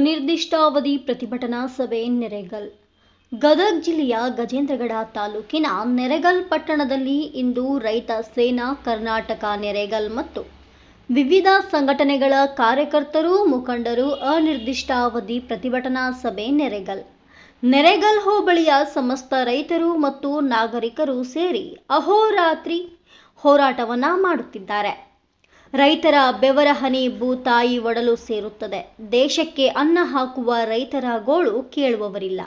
ಅನಿರ್ದಿಷ್ಟಾವಧಿ ಪ್ರತಿಭಟನಾ ಸಭೆ ನೆರೆಗಲ್. ಗದಗ ಜಿಲ್ಲೆಯ ಗಜೇಂದ್ರಗಡ ತಾಲೂಕಿನ ನೆರೆಗಲ್ ಪಟ್ಟಣದಲ್ಲಿ ಇಂದು ರೈತ ಸೇನಾ, ಕರ್ನಾಟಕ ನೆರೆಗಲ್ ಮತ್ತು ವಿವಿಧ ಸಂಘಟನೆಗಳ ಕಾರ್ಯಕರ್ತರು, ಮುಖಂಡರು ಅನಿರ್ದಿಷ್ಟಾವಧಿ ಪ್ರತಿಭಟನಾ ಸಭೆ ನೆರೆಗಲ್. ನೆರೆಗಲ್ ಹೋಬಳಿಯ ಸಮಸ್ತ ರೈತರು ಮತ್ತು ನಾಗರಿಕರು ಸೇರಿ ಅಹೋರಾತ್ರಿ ಹೋರಾಟವನ್ನ ಮಾಡುತ್ತಿದ್ದಾರೆ. ರೈತರ ಬೆವರ ಹನಿ ಭೂತಾಯಿ ಒಡಲು ಸೇರುತ್ತದೆ. ದೇಶಕ್ಕೆ ಅನ್ನ ಹಾಕುವ ರೈತರ ಗೋಳು ಕೇಳುವವರಿಲ್ಲ.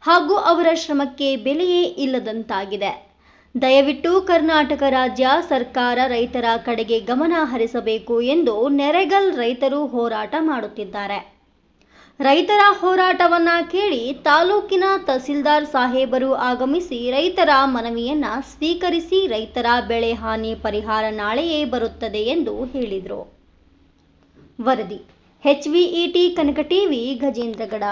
ಹಾಗೂ ಅವರ ಶ್ರಮಕ್ಕೆ ಬೆಲೆಯೇ ಇಲ್ಲದಂತಾಗಿದೆ. ದಯವಿಟ್ಟು ಕರ್ನಾಟಕ ರಾಜ್ಯ ಸರ್ಕಾರ ರೈತರ ಕಡೆಗೆ ಗಮನ ಹರಿಸಬೇಕು ಎಂದು ನೆರೆಗಲ್ ರೈತರು ಹೋರಾಟ ಮಾಡುತ್ತಿದ್ದಾರೆ. ರೈತರ ಹೋರಾಟವನ್ನ ಕೇಳಿ ತಾಲೂಕಿನ ತಹಸೀಲ್ದಾರ್ ಸಾಹೇಬರು ಆಗಮಿಸಿ ರೈತರ ಮನವಿಯನ್ನ ಸ್ವೀಕರಿಸಿ ರೈತರ ಬೆಳೆ ಹಾನಿ ಪರಿಹಾರ ನಾಳೆಯೇ ಬರುತ್ತದೆ ಎಂದು ಹೇಳಿದರು. ವರದಿ ಎಚ್ವಿಇಟಿ ಕನಕ ಟಿವಿ ಗಜೇಂದ್ರಗಡ.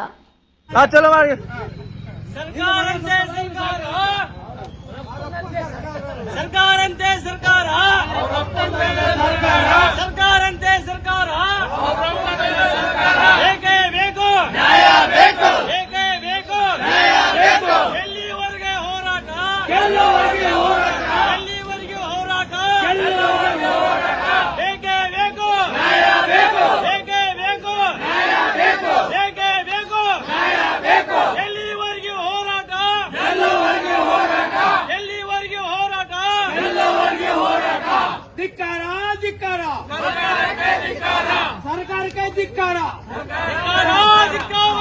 ಸರ್ಕಾರಂತೆ ಸರ್ಕಾರ. ಧಿಕ್ಕಾರ ಧಿಕ್ಕಾರ. ಸರ್ಕಾರಕ್ಕೆ ಧಿಕ್ಕಾರ. ಧಿಕ್ಕಾರ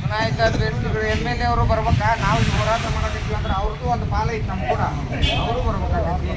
ಚುನಾಯಿತ ಅಭ್ಯರ್ಥಿಗಳು ಎಂ ಎಲ್ ಎ ಅವರು ಬರ್ಬೇಕಾ? ನಾವು ಹೋರಾಟ ಮಾಡಕತ್ತೀವಿ ಅಂದ್ರೆ ಅವ್ರದ್ದು ಒಂದು ಪಾಲ ಐತಿ ನಮ್ ಕೂಡ. ಅವರು ಬರ್ಬೇಕಾಗೈತಿ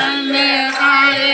Amen.